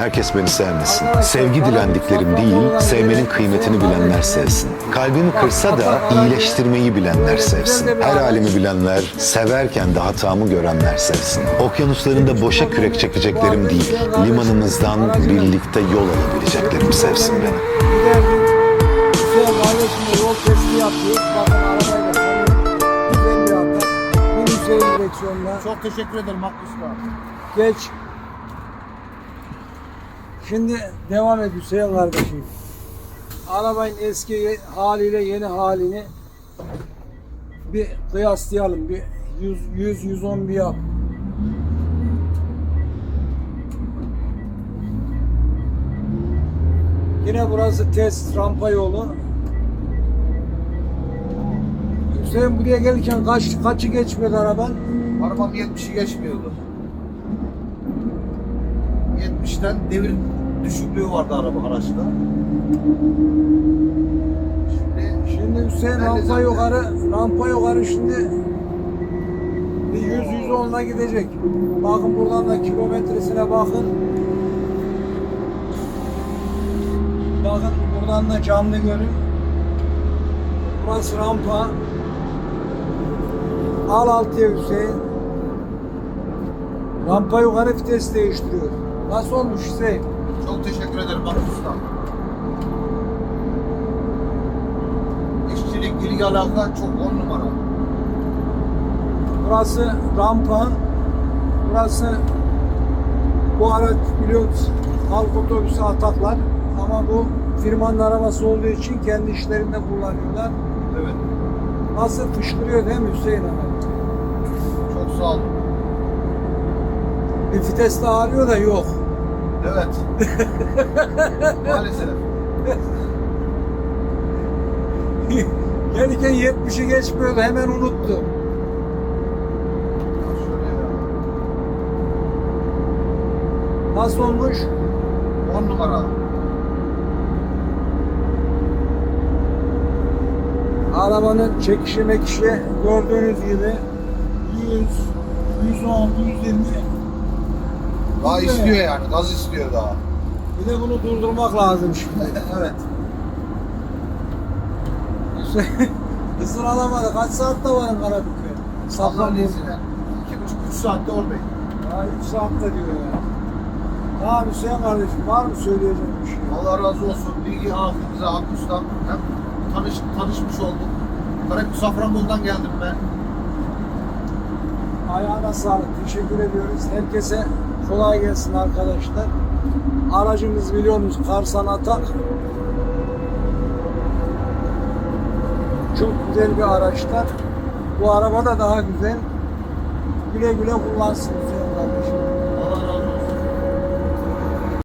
Herkes beni sevmesin. Sevgi dilendiklerim değil, sevmenin kıymetini bilenler sevsin. Kalbimi kırsa da iyileştirmeyi bilenler sevsin. Her halimi bilenler, severken de hatamı görenler sevsin. Okyanuslarında boşa kürek çekeceklerim değil, limanımızdan birlikte yol alabileceklerim sevsin beni. Giderdim. Hüseyin kardeşimle yol testi yapıyoruz. Bakın arabayla tanıyor. Güzel bir atak. Bir Hüseyin direksiyonla. Çok teşekkür ederim Hakkı Usta. Geç. Şimdi devam et Hüseyin kardeşim. Arabanın eski haliyle yeni halini bir kıyaslayalım. Bir 100 100 110 bir yap. Yine burası test rampa yolu. Hüseyin buraya gelirken kaç kaçı geçmiyordu araban? Arabam 70'i geçmiyordu. 70'ten devir düşüklüğü vardı araba araçta. Şimdi Şimdi Hüseyin rampa zaten- yukarı, rampa yukarı şimdi bir 100 110'la gidecek. Bakın buradan da kilometresine bakın. Bakın buradan da canlı görün. Burası rampa. Al altıya Hüseyin. Rampa yukarı vites değiştiriyor. Nasıl olmuş Hüseyin? Çok teşekkür ederim Hakkı Usta. İşçilik, ilgi alaka çok on numara. Burası rampa. Burası bu araç biliyoruz halk otobüsü ataklar ama bu firmanın arabası olduğu için kendi işlerinde kullanıyorlar. Evet. Nasıl fışkırıyor değil mi Hüseyin abi? Çok sağ olun. Bir vites de ağrıyor da yok. Evet. Maalesef. Gelirken 70'i geçmiyordu hemen unuttu. Nasıl olmuş? 10 numara. Arabanın çekişi mekişi gördüğünüz gibi 100, 110, 120 Daha istiyor yani. Gaz istiyor daha. Bir de bunu durdurmak lazım şimdi. evet. Hızını alamadı. Kaç saatte varın Karabük'e? Safran Safran lezine. 2,5-3 saatte oradayım. Ya 3 saatte diyor ya. Tamam Hüseyin kardeşim var mı söyleyeceğim bir şey? Allah razı olsun. Bilgi hafızımıza Hakkı Ustam. Hem tanış, tanışmış olduk. Karabük Safranbolu'dan geldim ben. Ayağına sağlık. Teşekkür ediyoruz. Herkese kolay gelsin arkadaşlar. Aracımız biliyorsunuz Karsan Atak. Çok güzel bir araçlar. Bu araba da daha güzel. Güle güle kullansın kardeşim.